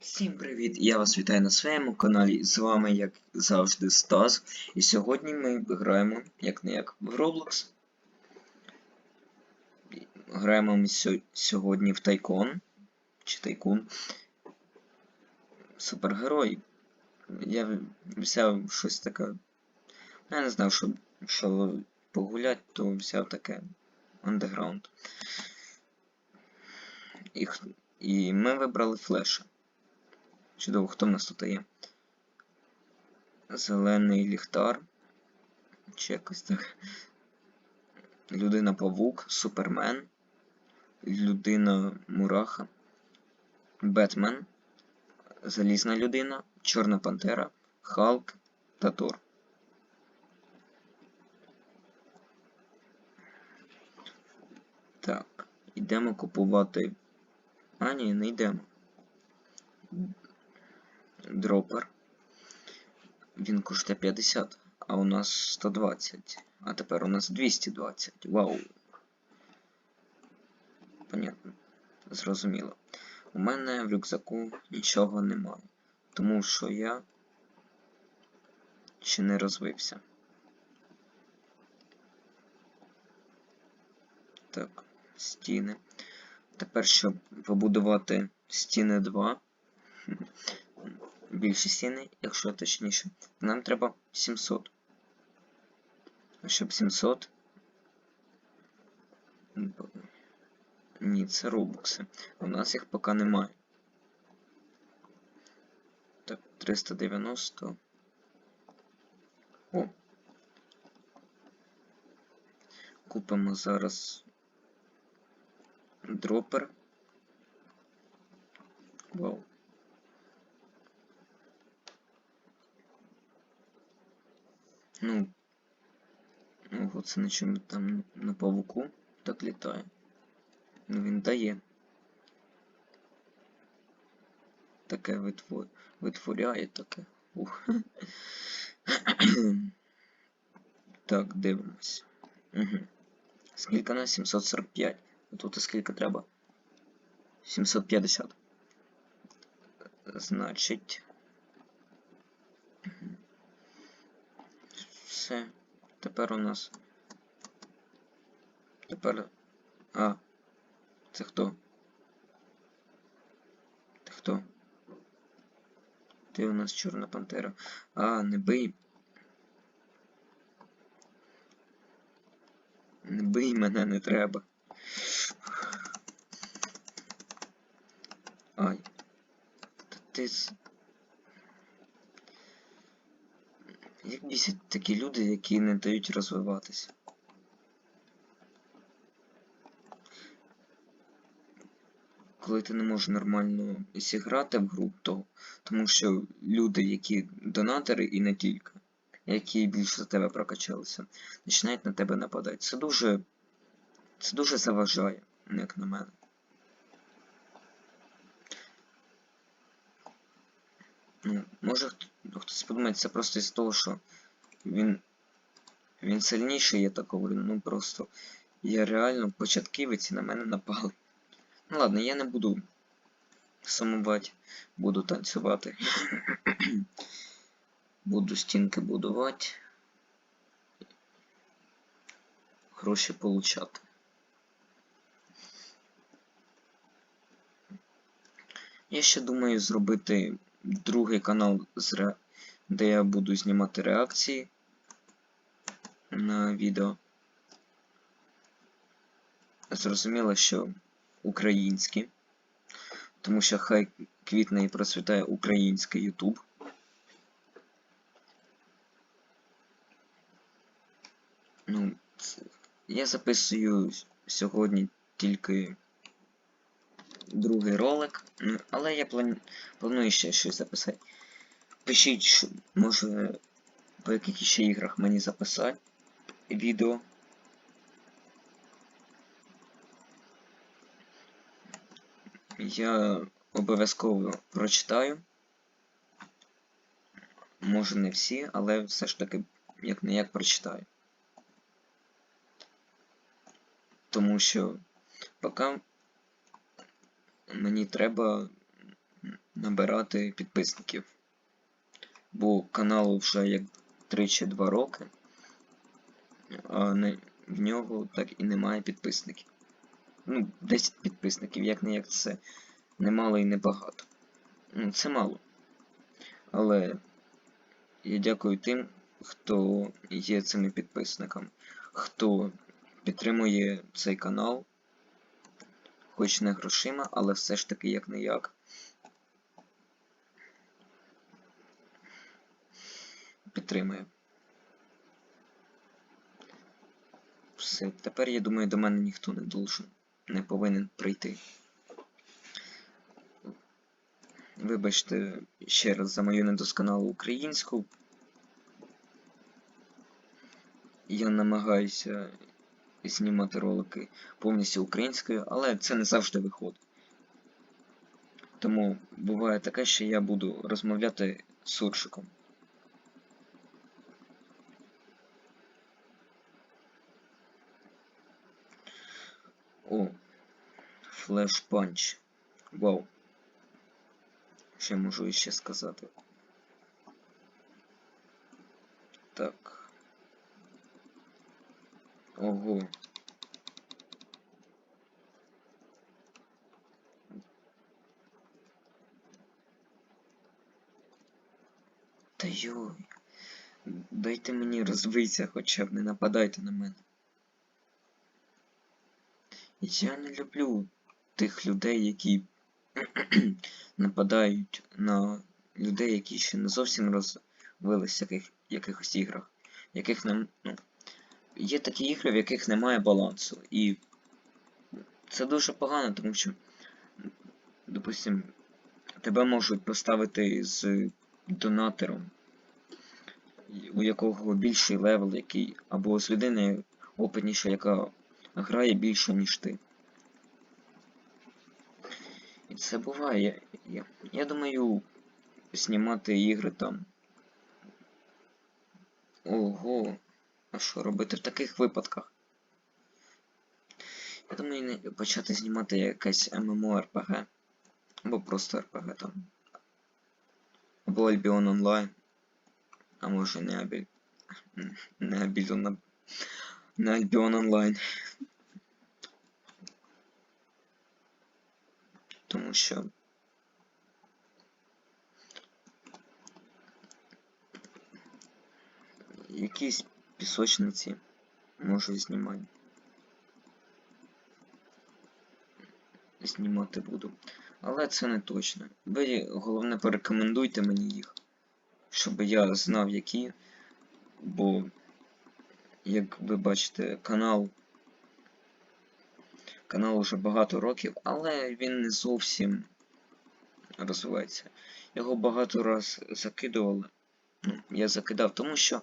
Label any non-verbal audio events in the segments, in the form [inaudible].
Всім привіт! Я вас вітаю на своєму каналі. З вами, як завжди, Стас. І сьогодні ми граємо як не як в Roblox. Граємо ми сьо- сьогодні в Тайкон. Чи Тайкун. Супергерой. Я взяв щось таке. ну, Я не знав, що, що погулять, то взяв таке Underground. І, і ми вибрали флеша. Чудово, хто в нас тут є? Зелений ліхтар. Чи якось так. Людина Павук, Супермен. Людина Мураха. Бетмен. Залізна людина. Чорна Пантера. Халк та Тор. Так, йдемо купувати. А, ні, не йдемо. Дропер. Він коштує 50, а у нас 120. А тепер у нас 220. Вау. Понятно. Зрозуміло. У мене в рюкзаку нічого немає. Тому що я ще не розвився. Так, стіни. Тепер, щоб побудувати стіни 2 більші стіни, якщо точніше, нам треба 700. А щоб 700. Б- Ні, це робокси. У нас їх поки немає. Так, 390. О. Купимо зараз дропер. Вау. Ну, ого, це на чому там на павуку так літає. Ну він дає. Таке витвор... витворяє таке. Ух. [coughs] так, дивимось. Угу. Скільки на 745. А тут і скільки треба? 750. Значить. Все. Тепер у нас. Тепер. А. Це хто? Ти хто? Ти у нас чорна пантера. А, не бий. Не бий мене не треба. Ай. Та ти. Як бісять такі люди, які не дають розвиватися. Коли ти не можеш нормально зіграти в гру, то тому що люди, які донатори і не тільки, які більше за тебе прокачалися, починають на тебе нападати. Це дуже. Це дуже заважає, як на мене. Ну, може хтось подумає, це просто із того, що він. Він сильніший, я так говорю. Ну просто. Я реально початківець на мене напали. Ну ладно, я не буду сумувати, буду танцювати. [clears throat] буду стінки будувати. Гроші получати. Я ще думаю зробити другий канал, з ре... де я буду знімати реакції на відео. Зрозуміло, що українські, тому що хай квітне і процвітає український YouTube. Ну, я записую сьогодні тільки другий ролик, ну, але я плану... планую ще щось записати. Пишіть, може по яких ще іграх мені записати відео. Я обов'язково прочитаю. Може не всі, але все ж таки як не як прочитаю. Тому що поки мені треба набирати підписників. Бо каналу вже як 3 чи 2 роки, а не, в нього так і немає підписників. Ну, 10 підписників, як не як це немало і небагато. Ну, це мало. Але я дякую тим, хто є цими підписниками, хто підтримує цей канал, хоч не грошима, але все ж таки як не як. Підтримує. Все, тепер я думаю, до мене ніхто не должен, не повинен прийти. Вибачте ще раз за мою недосконалу українську. Я намагаюся знімати ролики повністю українською, але це не завжди виходить. Тому буває таке, що я буду розмовляти з суржиком. О, флеш-панч. Вау. Що я можу ще сказати? Так. Ого. Та йой. Дайте мені розвитися хоча б, не нападайте на мене. Я не люблю тих людей, які [clears throat] нападають на людей, які ще не зовсім розвились в яких, якихось іграх, яких не, ну, є такі ігри, в яких немає балансу. І це дуже погано, тому що, допустим, тебе можуть поставити з донатором, у якого більший левел, який, або з людиною опитніша, яка грає більше, ніж ти. І це буває. Я, я, я думаю, знімати ігри там. Ого. А що робити в таких випадках? Я думаю, не почати знімати якесь MMORPG. Або просто RPG там. Або Albion Online. А може не Абіль. Не Albion, не Albion Online. Тому що якісь пісочниці можу знімати. Знімати буду. Але це не точно. Ви головне порекомендуйте мені їх, щоб я знав які. Бо, як ви бачите, канал. Канал уже багато років, але він не зовсім розвивається. Його багато раз закидували. Ну, я закидав, тому що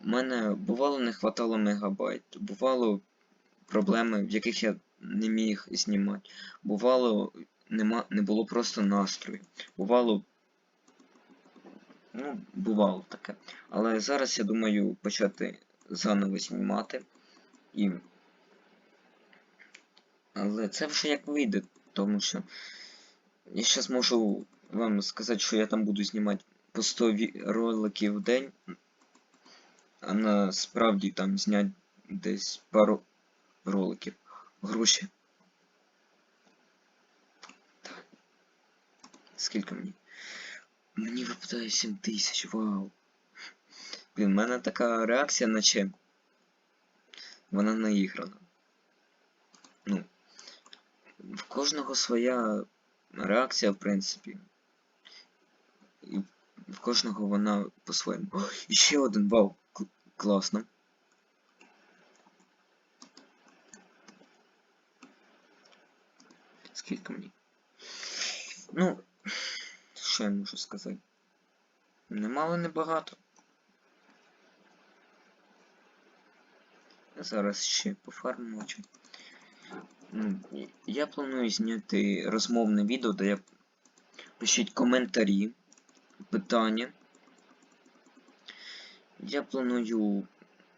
в мене бувало не хватало мегабайт, бувало проблеми, в яких я не міг знімати. Бувало, нема, не було просто настрою. Бувало. Ну, бувало таке. Але зараз я думаю почати заново знімати. І... Але це вже як вийде, тому що я зараз можу вам сказати, що я там буду знімати по 100 роликів в день, а насправді там зняти десь пару роликів. Гроші. Так. Скільки мені? Мені випадає 7 тисяч, вау. Блін, в мене така реакція наче. Вона наіграна. Ну. В кожного своя реакція, в принципі. І в кожного вона по-своєму. І ще один вау. Класно. Скільки мені? Ну, що я можу сказати? Немало не багато. Зараз ще пофармимо. Ну, я планую зняти розмовне відео, де я пишіть коментарі, питання. Я планую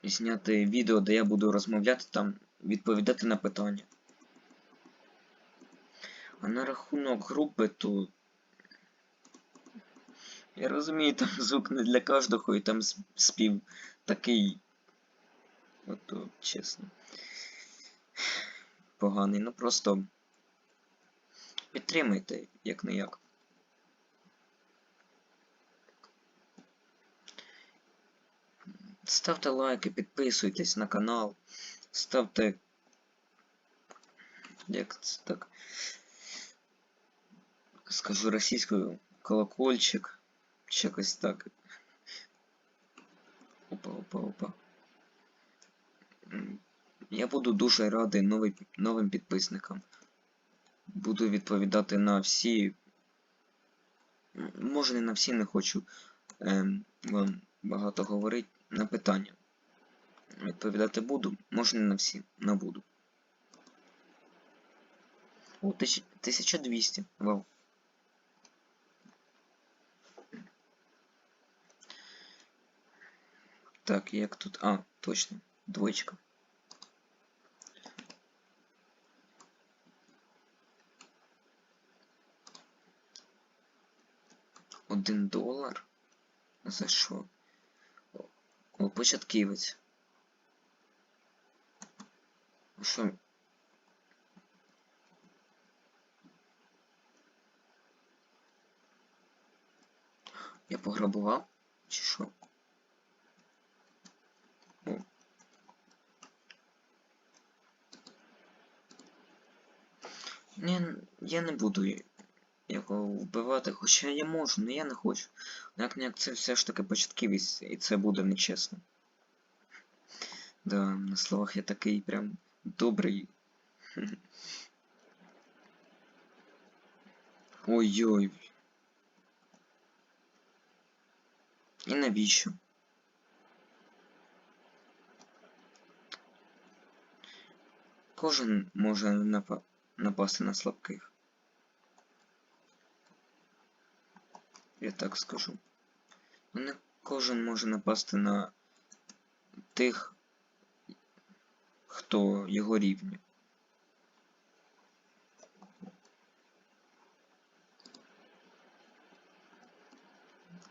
зняти відео, де я буду розмовляти там, відповідати на питання. А на рахунок групи, то Я розумію, там [laughs] звук не для кожного, і там спів такий. Ото, чесно. Поганий. Ну просто підтримуйте, як не як. Ставте лайки, підписуйтесь на канал, ставте. Як це так? Скажу російською колокольчик. Чи якось так. Опа, опа, опа. М, Я буду дуже радий новий, новим підписникам. Буду відповідати на всі. Може не на всі не хочу ем, вам багато говорити на питання. Відповідати буду, може не на всі, на буду. О, 1200. Вау. Так, як тут. А, точно. Двоечка. Один долар? За що? О, початківець. Що? Я пограбував? Чи що? Ні, я не буду його вбивати, хоча я можу, але я не хочу. Як не як це все ж таки початківість, і це буде нечесно. Да, на словах я такий прям добрий. Ой-ой. І навіщо? Кожен може напа- напасти на слабких. Я так скажу. Не кожен може напасти на тих, хто його рівня.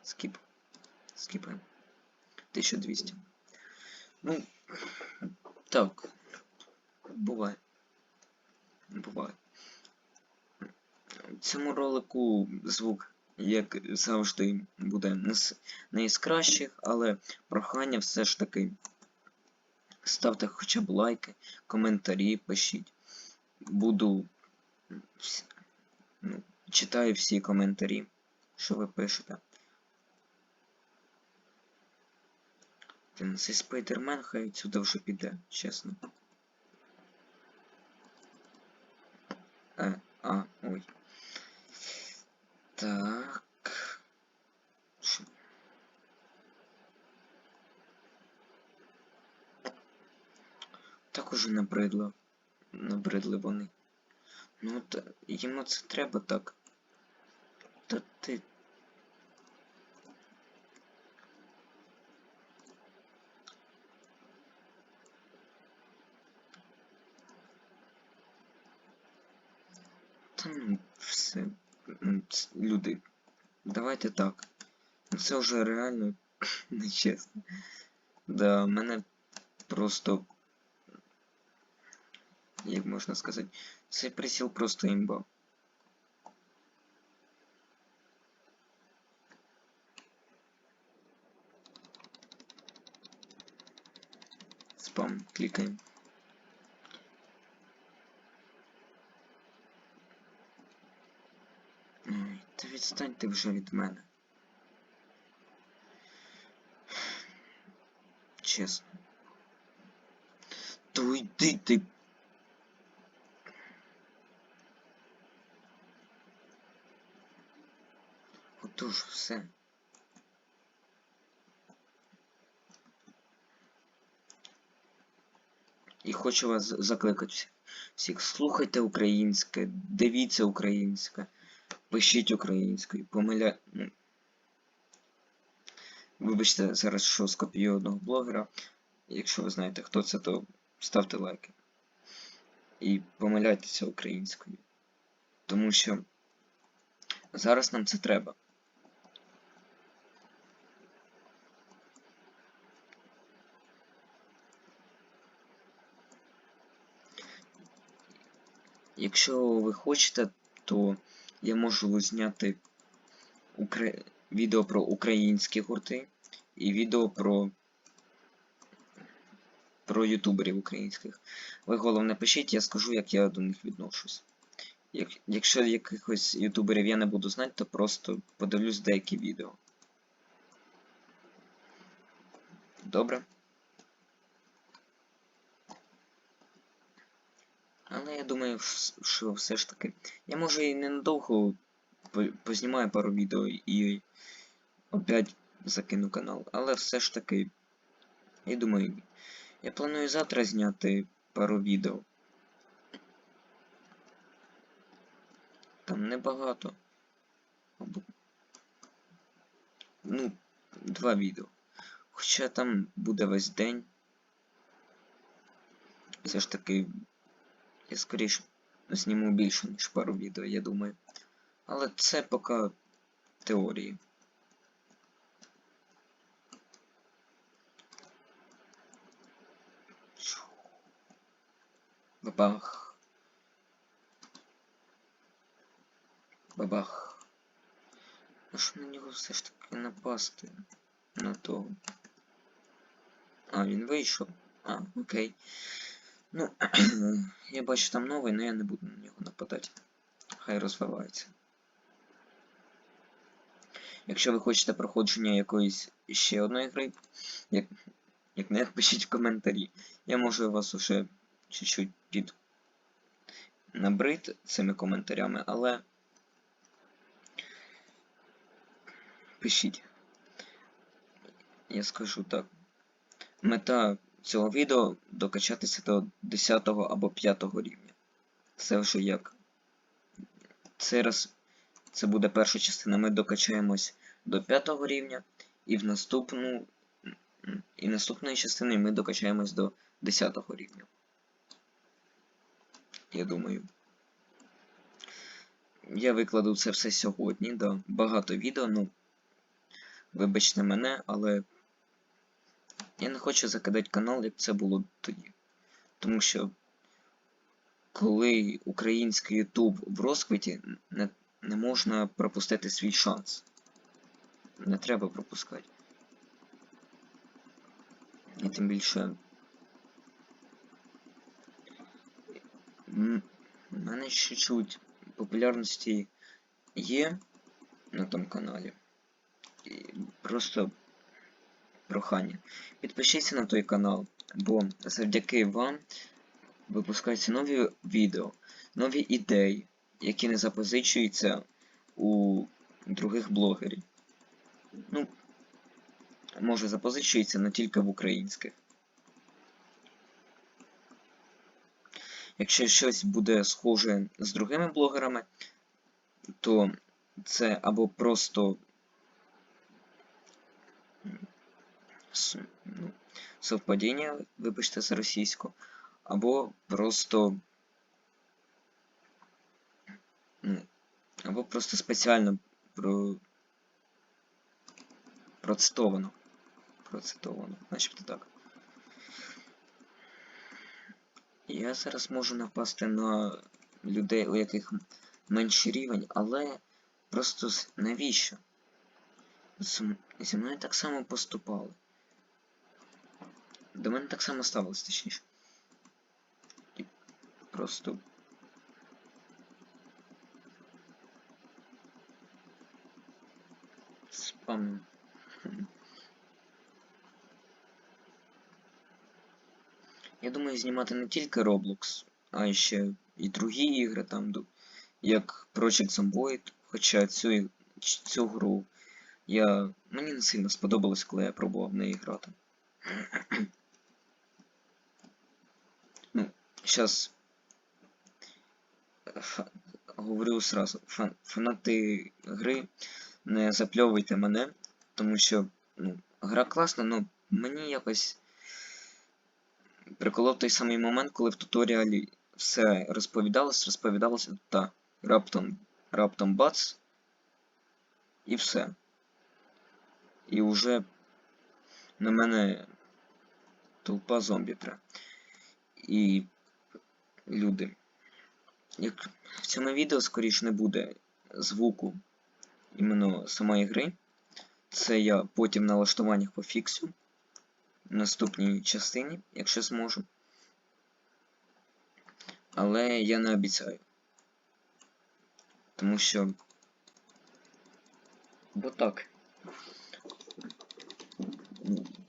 Скіп. Скіпаємо. 1200. Ну, так. Буває. Буває. В цьому ролику звук, як завжди, буде не із кращих, але прохання все ж таки ставте хоча б лайки, коментарі пишіть. Буду ну, читаю всі коментарі, що ви пишете. Блін, цей спайдермен хай сюди вже піде, чесно. Е, а, ой. Так. Так уже набридло. Набридли вони. Ну, та, йому це треба так. Та ти. Та ну, все. Люди, давайте так. Це вже реально [clears throat] нечесно. Да, мене просто. Як можна сказати, цей присіл просто імба. Спам, клікаємо. Ой, та відстаньте вже від мене. Чесно. То йди ти. Отож, все. І хочу вас закликати всіх. Слухайте українське, дивіться українське, Пишіть українською. Помиля... Ну. Вибачте, зараз що скопію одного блогера. Якщо ви знаєте, хто це, то ставте лайки. І помиляйтеся українською. Тому що зараз нам це треба. Якщо ви хочете, то я можу зняти укра... відео про українські гурти і відео про про ютуберів українських. Ви головне пишіть, я скажу, як я до них відношусь. Як... Якщо якихось ютуберів я не буду знати, то просто подивлюсь деякі відео. Добре? Але я думаю, що все ж таки. Я може і ненадовго познімаю пару відео і опять закину канал. Але все ж таки. Я думаю. Я планую завтра зняти пару відео. Там небагато. Ну, два відео. Хоча там буде весь день. Все ж таки. Я скоріше зніму більше, ніж пару відео, я думаю. Але це поки теорії. Бабах. Бабах. Ну ж на нього все ж таки напасти на того. А, він вийшов. А, окей. Ну, [clears throat] я бачу там новий, але я не буду на нього нападати. Хай розвивається. Якщо ви хочете проходження якоїсь ще одної гри, як, як не [laughs] пишіть в коментарі. Я можу вас уже чуть-чуть під набрид цими коментарями, але пишіть. Я скажу так. Мета цього відео докачатися до 10 або 5 рівня. Це вже як. Цей це буде перша частина. Ми докачаємось до 5 рівня, і в наступну. І наступної частини ми докачаємось до 10 рівня. Я думаю. Я викладу це все сьогодні, да. Багато відео, ну. Вибачте мене, але я не хочу закидати канал, як це було тоді. Тому що коли український YouTube в розквіті, не, не можна пропустити свій шанс. Не треба пропускати. І тим більше. У мене ще чуть популярності є на тому каналі. І просто прохання. Підпишіться на той канал, бо завдяки вам випускаються нові відео, нові ідеї, які не запозичуються у других блогерів. Ну, може запозичуються, але тільки в українських. Якщо щось буде схоже з другими блогерами, то це або просто ну, совпадіння, вибачте за російську, або просто. Ну, або просто спеціально про. Процитовано. Процитовано, начебто так. Я зараз можу напасти на людей, у яких менший рівень, але просто навіщо? Зі мною так само поступали. До мене так само ставилось, точніше. Просто. Спам. Я думаю знімати не тільки Roblox, а ще і другі ігри там, як Project Zomboid, хоча цю, цю гру я... мені не сильно сподобалось, коли я пробував в неї грати. Ну, зараз говорю сразу, фан, фанати гри, не запльовуйте мене, тому що ну, гра класна, але мені якось приколов той самий момент, коли в туторіалі все розповідалось, розповідалося та раптом, раптом бац, і все. І вже на мене толпа зомбі тре. І люди. як в цьому відео скоріш не буде звуку іменно самої гри. Це я потім в налаштуваннях пофіксю в наступній частині, якщо зможу. Але я не обіцяю. Тому що. Бо так.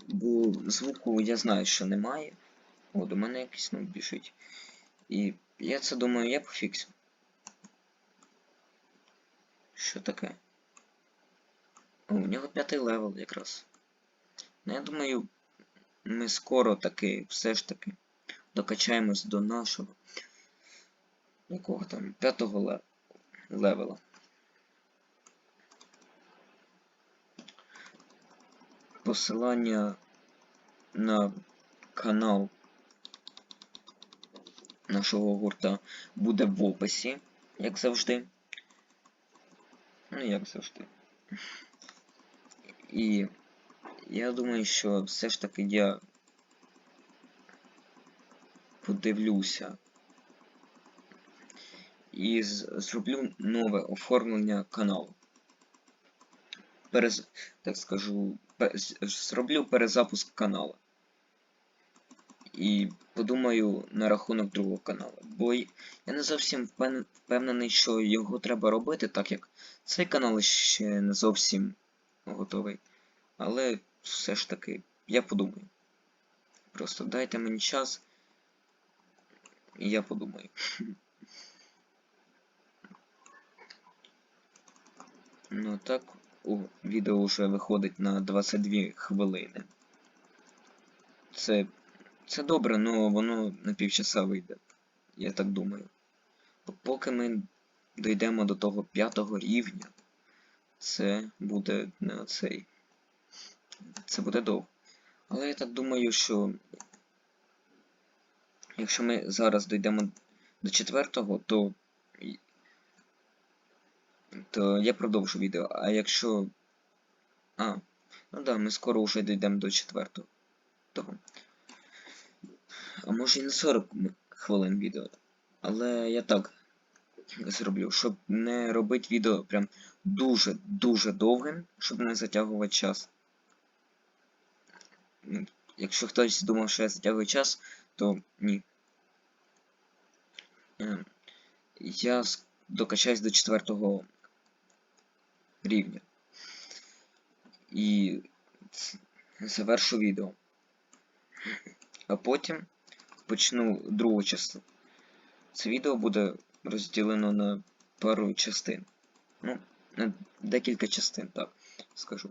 Бо звуку я знаю, що немає. О, до мене якийсь ну біжить. І я це думаю, я пофіксю. Що таке? О, у нього п'ятий левел якраз. Ну, я думаю, ми скоро таки, все ж таки, докачаємось до нашого. Якого там? П'ятого ле... левела. Посилання на канал нашого гурта буде в описі, як завжди. Ну, як завжди. І я думаю, що все ж таки я подивлюся і зроблю нове оформлення каналу. Перез... Так скажу, пе- зроблю перезапуск каналу. І подумаю на рахунок другого каналу. Бо я не зовсім впевнений, що його треба робити, так як цей канал ще не зовсім готовий. Але все ж таки, я подумаю. Просто дайте мені час. І я подумаю. [laughs] Ну так, о, відео вже виходить на 22 хвилини. Це. Це добре, але воно на півчаса вийде. Я так думаю. Поки ми дійдемо до того п'ятого рівня, це буде не оцей. Це буде довго. Але я так думаю, що якщо ми зараз дійдемо до четвертого, то. то я продовжу відео. А якщо. А, ну да, ми скоро вже дійдемо до четвертого. Того. А може і не 40 хвилин відео. Але я так зроблю, щоб не робити відео прям дуже-дуже довгим, щоб не затягувати час. Якщо хтось думав, що я затягую час, то ні. Е, Я докачаюсь до четвертого рівня. І завершу відео. А потім почну другу частину. Це відео буде розділено на пару частин. Ну, на декілька частин, так скажу.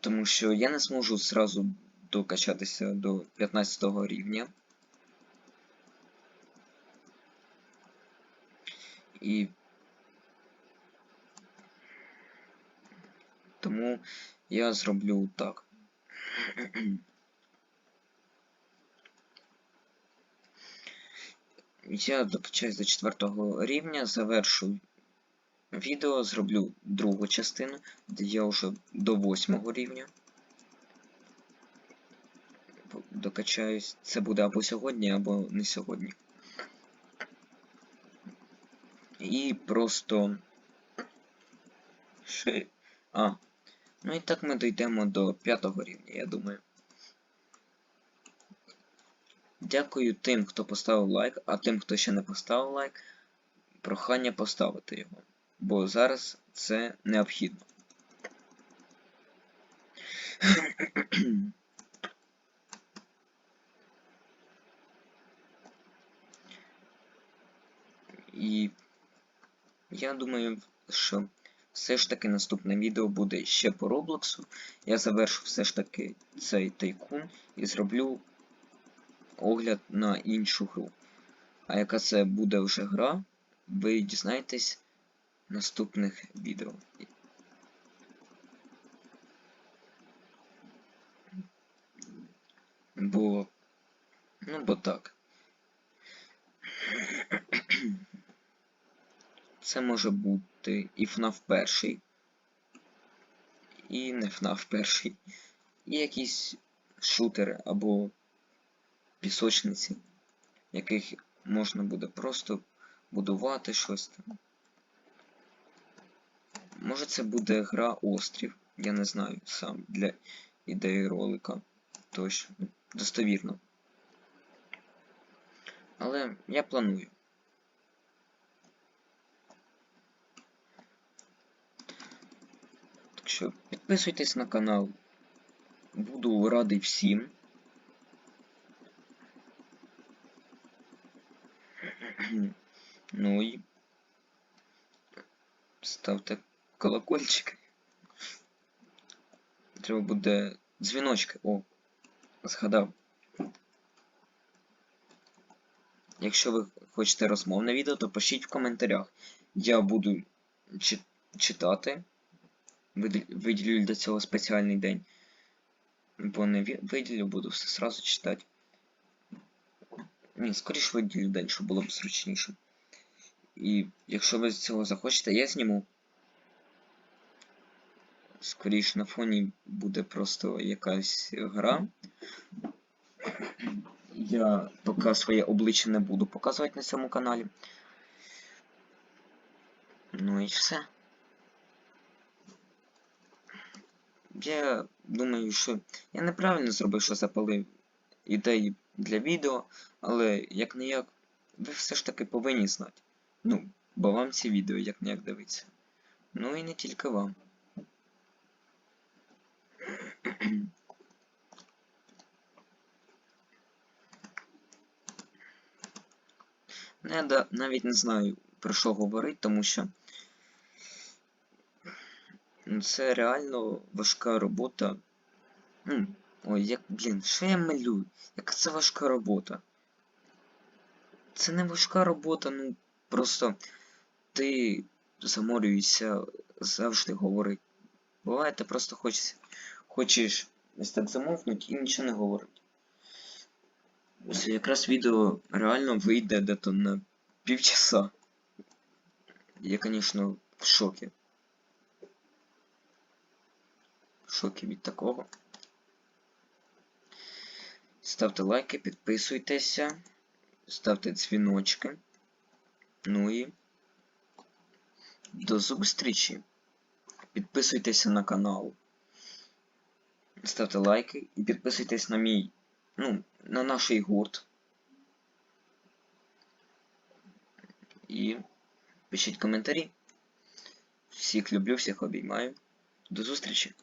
Тому що я не зможу зразу докачатися до 15 рівня. І тому я зроблю так. Я докачаюсь до 4 рівня, завершу відео, зроблю другу частину, де я вже до 8 рівня. Докачаюсь. Це буде або сьогодні, або не сьогодні. І просто. Ши... А. Ну і так ми дійдемо до п'ятого рівня, я думаю. Дякую тим, хто поставив лайк, а тим, хто ще не поставив лайк, прохання поставити його. Бо зараз це необхідно. І я думаю, що все ж таки наступне відео буде ще по Роблоксу. Я завершу все ж таки цей тайкун і зроблю огляд на іншу гру. А яка це буде вже гра, ви дізнаєтесь в наступних відео. Бо. Ну, бо так. Це може бути і FNAF перший, і не FNAF перший, і якісь шутери або пісочниці. яких можна буде просто будувати щось там. Може це буде гра Острів, я не знаю сам для ідеї ролика. Точно, достовірно. Але я планую. Так що підписуйтесь на канал. Буду радий всім. Ну і ставте колокольчик. Треба буде дзвіночки. О, згадав. Якщо ви хочете розмовне відео, то пишіть в коментарях. Я буду чи- читати. Виді- Виділю для цього спеціальний день. Бо не виділю, буду все сразу читати. Ні, скоріше виділю день, щоб було б зручніше. І якщо ви цього захочете, я зніму. Скоріше на фоні буде просто якась гра. Я поки своє обличчя не буду показувати на цьому каналі. Ну і все. Я думаю, що я неправильно зробив, що запалив ідеї для відео, але як не як, ви все ж таки повинні знати. Ну, бо вам ці відео як не як дивиться. Ну і не тільки вам. Ну, Я навіть не знаю про що говорити, тому що ну, це реально важка робота. Ну, ой, як, блін, що я малюю? Яка це важка робота? Це не важка робота, ну просто ти заморюєшся завжди говорити. Буває, ти просто хочеш, хочеш ось так замовкнути і нічого не говорити. Ось якраз відео реально вийде дето на півчаса. Я, звісно, в шокі. В шокі від такого. Ставте лайки, підписуйтеся, ставте дзвіночки. Ну і до зустрічі. Підписуйтеся на канал. Ставте лайки і підписуйтесь на мій, ну, на наш гурт. І пишіть коментарі. Всіх люблю, всіх обіймаю. До зустрічі!